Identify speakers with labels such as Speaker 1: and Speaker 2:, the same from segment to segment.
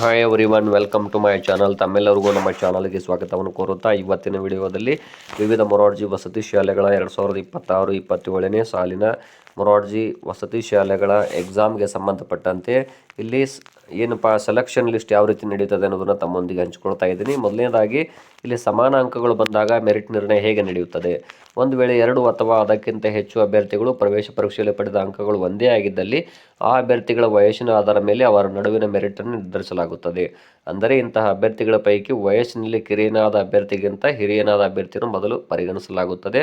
Speaker 1: Hi everyone welcome to my channel ತಮ್ಮೆಲ್ಲರಿಗೂ ನಮ್ಮ ಚಾನಲ್ಗೆ ಸ್ವಾಗತವನ್ನು ಕೋರುತ್ತಾ ಇವತ್ತಿನ ವಿಡಿಯೋದಲ್ಲಿ ವಿವಿಧ ಮೊರಾರ್ಜಿ ವಸತಿ ಶಾಲೆಗಳ ಎರಡು ಸಾವಿರದ ಇಪ್ಪತ್ತಾರು, ಇಪ್ಪತ್ತೇಳನೇ ಸಾಲಿನ ಮೊರಾರ್ಜಿ ವಸತಿ ಶಾಲೆಗಳ ಎಕ್ಸಾಮ್ಗೆ ಸಂಬಂಧಪಟ್ಟಂತೆ ಇಲ್ಲಿ ಏನಪ್ಪ ಸೆಲೆಕ್ಷನ್ ಲಿಸ್ಟ್ ಯಾವ ರೀತಿ ನಡೀತದೆ ಅನ್ನೋದನ್ನು ತಮ್ಮೊಂದಿಗೆ ಹಂಚ್ಕೊಳ್ತಾ ಇದ್ದೀನಿ. ಮೊದಲನೇದಾಗಿ ಇಲ್ಲಿ ಸಮಾನ ಅಂಕಗಳು ಬಂದಾಗ ಮೆರಿಟ್ ನಿರ್ಣಯ ಹೇಗೆ ನಡೆಯುತ್ತದೆ? ಒಂದು ವೇಳೆ ಎರಡು ಅಥವಾ ಅದಕ್ಕಿಂತ ಹೆಚ್ಚು ಅಭ್ಯರ್ಥಿಗಳು ಪ್ರವೇಶ ಪರೀಕ್ಷೆಯಲ್ಲಿ ಪಡೆದ ಅಂಕಗಳು ಒಂದೇ ಆಗಿದ್ದಲ್ಲಿ ಆ ಅಭ್ಯರ್ಥಿಗಳ ವಯಸ್ಸಿನ ಆಧಾರ ಮೇಲೆ ಅವರ ನಡುವಿನ ಮೆರಿಟನ್ನು ನಿರ್ಧರಿಸಲಾಗುತ್ತದೆ. ಅಂದರೆ ಇಂತಹ ಅಭ್ಯರ್ಥಿಗಳ ಪೈಕಿ ವಯಸ್ಸಿನಲ್ಲಿ ಕಿರಿಯನಾದ ಅಭ್ಯರ್ಥಿಗಿಂತ ಹಿರಿಯನಾದ ಅಭ್ಯರ್ಥಿಯನ್ನು ಮೊದಲು ಪರಿಗಣಿಸಲಾಗುತ್ತದೆ.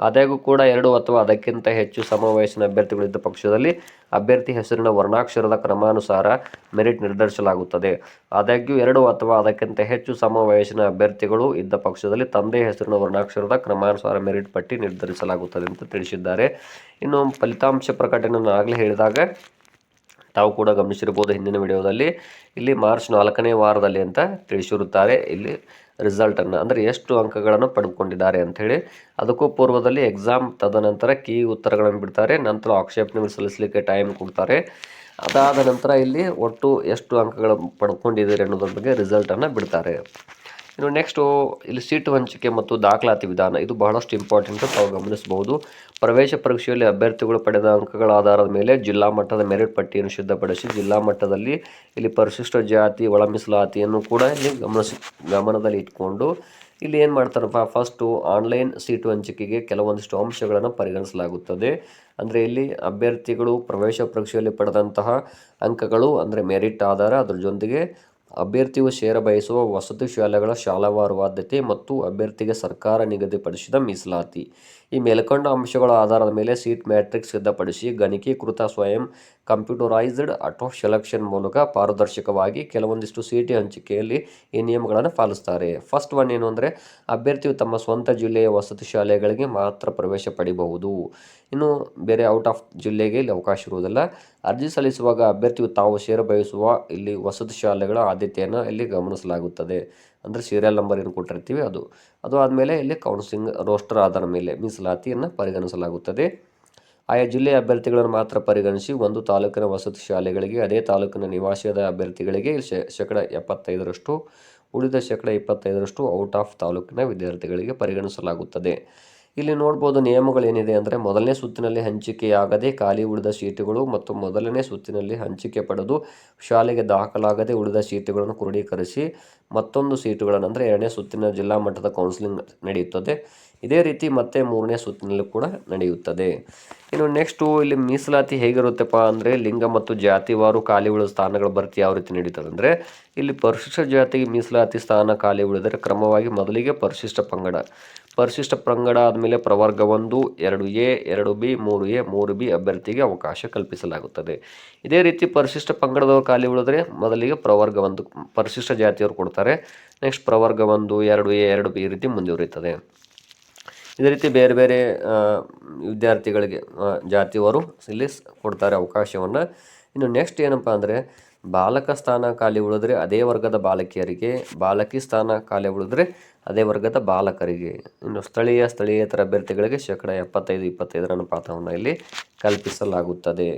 Speaker 1: ಆದಾಗ್ಯೂ ಕೂಡ ಎರಡು ಅಥವಾ ಅದಕ್ಕಿಂತ ಹೆಚ್ಚು ಸಮ ವಯಸ್ಸಿನ ಅಭ್ಯರ್ಥಿಗಳಿದ್ದ ಪಕ್ಷದಲ್ಲಿ ಅಭ್ಯರ್ಥಿ ಹೆಸರಿನ ವರ್ಣಾಕ್ಷರದ ಕ್ರಮಾನುಸಾರ ಮೆರಿಟ್ ನಿರ್ಧರಿಸಲಾಗುತ್ತದೆ. ಆದಾಗ್ಯೂ ಎರಡು ಅಥವಾ ಅದಕ್ಕಿಂತ ಹೆಚ್ಚು ಸಮವಯಸ್ಸಿನ ಅಭ್ಯರ್ಥಿಗಳು ಇದ್ದ ಪಕ್ಷದಲ್ಲಿ ತಂದೆ ಹೆಸರಿನ ವರ್ಣಾಕ್ಷರದ ಕ್ರಮಾನುಸಾರ ಮೆರಿಟ್ ಪಟ್ಟಿ ನಿರ್ಧರಿಸಲಾಗುತ್ತದೆ ಅಂತ ತಿಳಿಸಿದ್ದಾರೆ. ಇನ್ನು ಫಲಿತಾಂಶ ಪ್ರಕಟಣೆಯನ್ನು ಆಗಲೇ ಹೇಳಿದಾಗ ತಾವು ಕೂಡ ಗಮನಿಸಿರ್ಬೋದು ಹಿಂದಿನ ವಿಡಿಯೋದಲ್ಲಿ. ಇಲ್ಲಿ ಮಾರ್ಚ್ ನಾಲ್ಕನೇ ವಾರದಲ್ಲಿ ಅಂತ ತಿಳಿಸಿರುತ್ತಾರೆ. ಇಲ್ಲಿ ರಿಸಲ್ಟನ್ನು ಅಂದರೆ ಎಷ್ಟು ಅಂಕಗಳನ್ನು ಪಡೆದುಕೊಂಡಿದ್ದಾರೆ ಅಂಥೇಳಿ ಅದಕ್ಕೂ ಪೂರ್ವದಲ್ಲಿ ಎಕ್ಸಾಮ್ ತದನಂತರ ಕೀ ಉತ್ತರಗಳನ್ನು ಬಿಡ್ತಾರೆ. ನಂತರ ಆಕ್ಷೇಪಣೆಗಳು ಸಲ್ಲಿಸಲಿಕ್ಕೆ ಟೈಮ್ ಕೊಡ್ತಾರೆ. ಅದಾದ ನಂತರ ಇಲ್ಲಿ ಒಟ್ಟು ಎಷ್ಟು ಅಂಕಗಳು ಪಡ್ಕೊಂಡಿದ್ದೀರಿ ಅನ್ನೋದ್ರ ಬಗ್ಗೆ ರಿಸಲ್ಟನ್ನು ಬಿಡ್ತಾರೆ. ಇನ್ನು ನೆಕ್ಸ್ಟು ಇಲ್ಲಿ ಸೀಟು ಹಂಚಿಕೆ ಮತ್ತು ದಾಖಲಾತಿ ವಿಧಾನ, ಇದು ಬಹಳಷ್ಟು ಇಂಪಾರ್ಟೆಂಟ್ ತಾವು ಗಮನಿಸಬಹುದು. ಪ್ರವೇಶ ಪರೀಕ್ಷೆಯಲ್ಲಿ ಅಭ್ಯರ್ಥಿಗಳು ಪಡೆದ ಅಂಕಗಳ ಆಧಾರದ ಮೇಲೆ ಜಿಲ್ಲಾ ಮಟ್ಟದ ಮೆರಿಟ್ ಪಟ್ಟಿಯನ್ನು ಸಿದ್ಧಪಡಿಸಿ, ಜಿಲ್ಲಾ ಮಟ್ಟದಲ್ಲಿ ಇಲ್ಲಿ ಪರಿಶಿಷ್ಟ ಜಾತಿ, ಒಳ ಮೀಸಲಾತಿಯನ್ನು ಕೂಡ ಇಲ್ಲಿ ಗಮನಿಸಿ, ಗಮನದಲ್ಲಿ ಇಟ್ಕೊಂಡು ಇಲ್ಲಿ ಏನು ಮಾಡ್ತಾರಪ್ಪ ಫಸ್ಟು ಆನ್ಲೈನ್ ಸೀಟು ಹಂಚಿಕೆಗೆ ಕೆಲವೊಂದಿಷ್ಟು ಅಂಶಗಳನ್ನು ಪರಿಗಣಿಸಲಾಗುತ್ತದೆ. ಅಂದರೆ ಇಲ್ಲಿ ಅಭ್ಯರ್ಥಿಗಳು ಪ್ರವೇಶ ಪರೀಕ್ಷೆಯಲ್ಲಿ ಪಡೆದಂತಹ ಅಂಕಗಳು, ಅಂದರೆ ಮೆರಿಟ್ ಆಧಾರ, ಅದರ ಜೊತೆಗೆ ಅಭ್ಯರ್ಥಿಯು ಸೇರ ಬಯಸುವ ವಸತಿ ಶಾಲೆಗಳ ಶಾಲಾವಾರು ಆದ್ಯತೆ ಮತ್ತು ಅಭ್ಯರ್ಥಿಗೆ ಸರ್ಕಾರ ನಿಗದಿಪಡಿಸಿದ ಮೀಸಲಾತಿ. ಈ ಮೇಲ್ಕಂಡ ಅಂಶಗಳ ಆಧಾರದ ಮೇಲೆ ಸೀಟ್ ಮ್ಯಾಟ್ರಿಕ್ಸ್ ಸಿದ್ಧಪಡಿಸಿ ಗಣಕೀಕೃತ ಸ್ವಯಂ ಕಂಪ್ಯೂಟರೈಸ್ಡ್ ಆಟೋ ಸೆಲೆಕ್ಷನ್ ಮೂಲಕ ಪಾರದರ್ಶಕವಾಗಿ ಕೆಲವೊಂದಿಷ್ಟು ಸೀಟಿ ಹಂಚಿಕೆಯಲ್ಲಿ ಈ ನಿಯಮಗಳನ್ನು ಪಾಲಿಸ್ತಾರೆ. ಫಸ್ಟ್ ಒನ್ ಏನು ಅಂದರೆ, ಅಭ್ಯರ್ಥಿಯು ತಮ್ಮ ಸ್ವಂತ ಜಿಲ್ಲೆಯ ವಸತಿ ಶಾಲೆಗಳಿಗೆ ಮಾತ್ರ ಪ್ರವೇಶ ಪಡೆಯಬಹುದು ಇನ್ನು ಬೇರೆ ಔಟ್ ಆಫ್ ಜಿಲ್ಲೆಗೆ ಇಲ್ಲಿ ಅವಕಾಶ ಇರುವುದಿಲ್ಲ. ಅರ್ಜಿ ಸಲ್ಲಿಸುವಾಗ ಅಭ್ಯರ್ಥಿಯು ತಾವು ಸೇರ ಬಯಸುವ ಇಲ್ಲಿ ವಸತಿ ಶಾಲೆಗಳ ಆದ್ಯತೆಯನ್ನು ಇಲ್ಲಿ ಗಮನಿಸಲಾಗುತ್ತದೆ. ಅಂದರೆ ಸೀರಿಯಲ್ ನಂಬರ್ ಏನು ಕೊಟ್ಟಿರ್ತೀವಿ ಅದು. ಅದು ಆದಮೇಲೆ ಇಲ್ಲಿ ಕೌನ್ಸಿಲಿಂಗ್ ರೋಸ್ಟರ್ ಆಧಾರ ಮೇಲೆ ಮೀಸಲಾತಿಯನ್ನು ಪರಿಗಣಿಸಲಾಗುತ್ತದೆ. ಆಯಾ ಜಿಲ್ಲೆಯ ಅಭ್ಯರ್ಥಿಗಳನ್ನು ಮಾತ್ರ ಪರಿಗಣಿಸಿ ಒಂದು ತಾಲೂಕಿನ ವಸತಿ ಶಾಲೆಗಳಿಗೆ, ಅದೇ ತಾಲೂಕಿನ ನಿವಾಸಿಯಾದ ಅಭ್ಯರ್ಥಿಗಳಿಗೆ ಶೇಕಡ ಎಪ್ಪತ್ತೈದರಷ್ಟು, ಉಳಿದ ಶೇಕಡ ಇಪ್ಪತ್ತೈದರಷ್ಟು ಔಟ್ ಆಫ್ ತಾಲೂಕಿನ ವಿದ್ಯಾರ್ಥಿಗಳಿಗೆ ಪರಿಗಣಿಸಲಾಗುತ್ತದೆ. ಇಲ್ಲಿ ನೋಡ್ಬೋದು ನಿಯಮಗಳೇನಿದೆ ಅಂದರೆ, ಮೊದಲನೇ ಸುತ್ತಿನಲ್ಲಿ ಹಂಚಿಕೆಯಾಗದೆ ಖಾಲಿ ಉಳಿದ ಸೀಟುಗಳು ಮತ್ತು ಮೊದಲನೇ ಸುತ್ತಿನಲ್ಲಿ ಹಂಚಿಕೆ ಪಡೆದು ಶಾಲೆಗೆ ದಾಖಲಾಗದೆ ಉಳಿದ ಸೀಟುಗಳನ್ನು ಕ್ರೋಢೀಕರಿಸಿ ಮತ್ತೊಂದು ಸೀಟುಗಳನ್ನು ಅಂದರೆ ಎರಡನೇ ಸುತ್ತಿನ ಜಿಲ್ಲಾ ಮಟ್ಟದ ಕೌನ್ಸಿಲಿಂಗ್ ನಡೆಯುತ್ತದೆ. ಇದೇ ರೀತಿ ಮತ್ತೆ ಮೂರನೇ ಸುತ್ತಿನಲ್ಲೂ ಕೂಡ ನಡೆಯುತ್ತದೆ. ಇನ್ನು ನೆಕ್ಸ್ಟು ಇಲ್ಲಿ ಮೀಸಲಾತಿ ಹೇಗಿರುತ್ತಪ್ಪ ಅಂದರೆ ಲಿಂಗ ಮತ್ತು ಜಾತಿವಾರು ಖಾಲಿ ಉಳಿದ ಸ್ಥಾನಗಳ ಭರ್ತಿ ಯಾವ ರೀತಿ ನಡೀತದೆ ಅಂದರೆ ಇಲ್ಲಿ ಪರಿಶಿಷ್ಟ ಜಾತಿಗೆ ಮೀಸಲಾತಿ ಸ್ಥಾನ ಖಾಲಿ ಉಳಿದರೆ ಕ್ರಮವಾಗಿ ಮೊದಲಿಗೆ ಪರಿಶಿಷ್ಟ ಪಂಗಡ. ಪರಿಶಿಷ್ಟ ಪಂಗಡ ಆದಮೇಲೆ ಪ್ರವರ್ಗ ಒಂದು, ಎರಡು ಎ, ಎರಡು ಬಿ, ಮೂರು ಎ, ಮೂರು ಬಿ ಅಭ್ಯರ್ಥಿಗೆ ಅವಕಾಶ ಕಲ್ಪಿಸಲಾಗುತ್ತದೆ. ಇದೇ ರೀತಿ ಪರಿಶಿಷ್ಟ ಪಂಗಡದವರು ಖಾಲಿ ಉಳಿದ್ರೆ ಮೊದಲಿಗೆ ಪ್ರವರ್ಗ ಒಂದು, ಪರಿಶಿಷ್ಟ ಜಾತಿಯವರು ಕೊಡ್ತಾರೆ. ನೆಕ್ಸ್ಟ್ ಪ್ರವರ್ಗ ಒಂದು, ಎರಡು ಎ, ಎರಡು ಬಿ ಈ ರೀತಿ ಮುಂದುವರಿಯುತ್ತದೆ. ಇದೇ ರೀತಿ ಬೇರೆ ಬೇರೆ ವಿದ್ಯಾರ್ಥಿಗಳಿಗೆ ಜಾತಿಯವರು ಇಲ್ಲಿ ಕೊಡ್ತಾರೆ ಅವಕಾಶವನ್ನು. ಇನ್ನು ನೆಕ್ಸ್ಟ್ ಏನಪ್ಪ ಅಂದರೆ, ಬಾಲಕ ಸ್ಥಾನ ಖಾಲಿ ಉಳಿದ್ರೆ ಅದೇ ವರ್ಗದ ಬಾಲಕಿಯರಿಗೆ, ಬಾಲಕಿ ಸ್ಥಾನ ಖಾಲಿ ಉಳಿದ್ರೆ ಅದೇ ವರ್ಗದ ಬಾಲಕರಿಗೆ. ಇನ್ನು ಸ್ಥಳೀಯ ಸ್ಥಳೀಯೇತರ ಅಭ್ಯರ್ಥಿಗಳಿಗೆ ಶೇಕಡ ಎಪ್ಪತ್ತೈದು, ಇಪ್ಪತ್ತೈದರ ಅನುಪಾತವನ್ನು ಇಲ್ಲಿ ಕಲ್ಪಿಸಲಾಗುತ್ತದೆ.